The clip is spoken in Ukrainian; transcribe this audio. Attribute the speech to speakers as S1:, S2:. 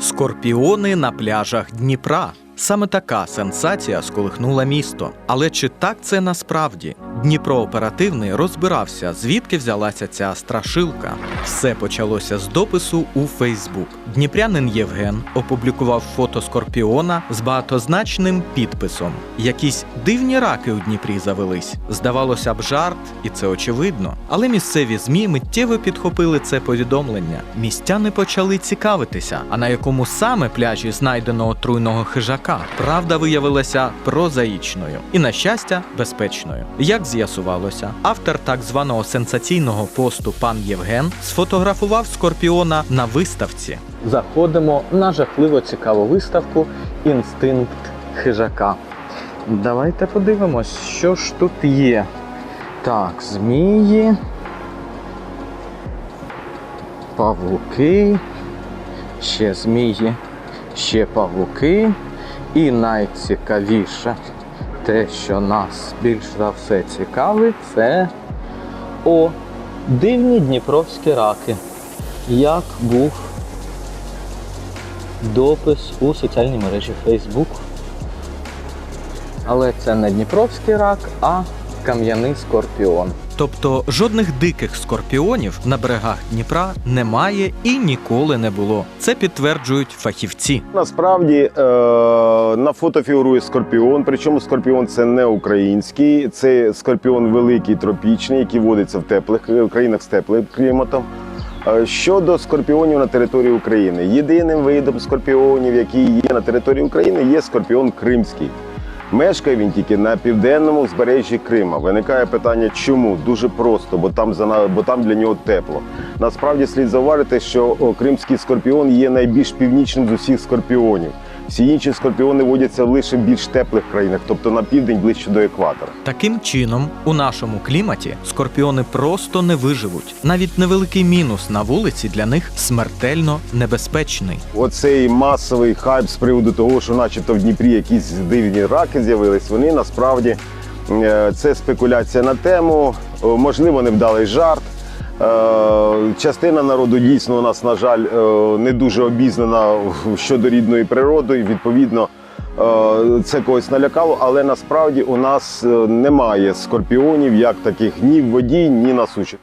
S1: Скорпіони на пляжах Дніпра. Саме така сенсація сколихнула місто. Але чи так це насправді? Дніпро оперативний розбирався, звідки взялася ця страшилка. Все почалося з допису у Фейсбук. Дніпрянин Євген опублікував фото скорпіона з багатозначним підписом. Якісь дивні раки у Дніпрі завелись. Здавалося б, жарт, і це очевидно. Але місцеві змі миттєво підхопили це повідомлення. Містяни почали цікавитися, а на якому саме пляжі знайдено отруйного хижака. Правда виявилася прозаїчною і, на щастя, безпечною. Як з'ясувалося, автор так званого сенсаційного посту пан Євген сфотографував скорпіона на виставці. Заходимо на жахливо цікаву виставку Інстинкт хижака. Давайте подивимось, що ж тут є. Так, змії. Павуки. Ще змії, ще павуки. І найцікавіше, те, що нас більш за все цікавить, це о дивні дніпровські раки. Як був допис у соціальній мережі Facebook. Але це не дніпровський рак, а кам'яний скорпіон. Тобто жодних диких скорпіонів на берегах Дніпра немає і ніколи не було. Це підтверджують фахівці.
S2: Насправді е, на фото фігурує скорпіон, причому скорпіон це не український, це скорпіон великий тропічний, який водиться в теплих е, країнах з теплим кліматом. Е, Щодо скорпіонів на території України, єдиним видом скорпіонів, який є на території України, є скорпіон кримський. Мешкає він тільки на південному збережжі Крима. Виникає питання, чому? Дуже просто, бо там за бо там для нього тепло. Насправді слід зауважити, що кримський скорпіон є найбільш північним з усіх скорпіонів. Всі інші скорпіони водяться лише в більш теплих країнах, тобто на південь ближче до екватора.
S1: Таким чином, у нашому кліматі скорпіони просто не виживуть. Навіть невеликий мінус на вулиці для них смертельно небезпечний.
S2: Оцей масовий хайп з приводу того, що, начебто, в Дніпрі якісь дивні раки з'явились, вони насправді е, це спекуляція на тему, можливо, невдалий жарт. Е, Частина народу дійсно у нас, на жаль, е, не дуже обізнана щодо рідної природи. і, Відповідно, е, це когось налякало, але насправді у нас немає скорпіонів як таких ні в воді, ні на суші.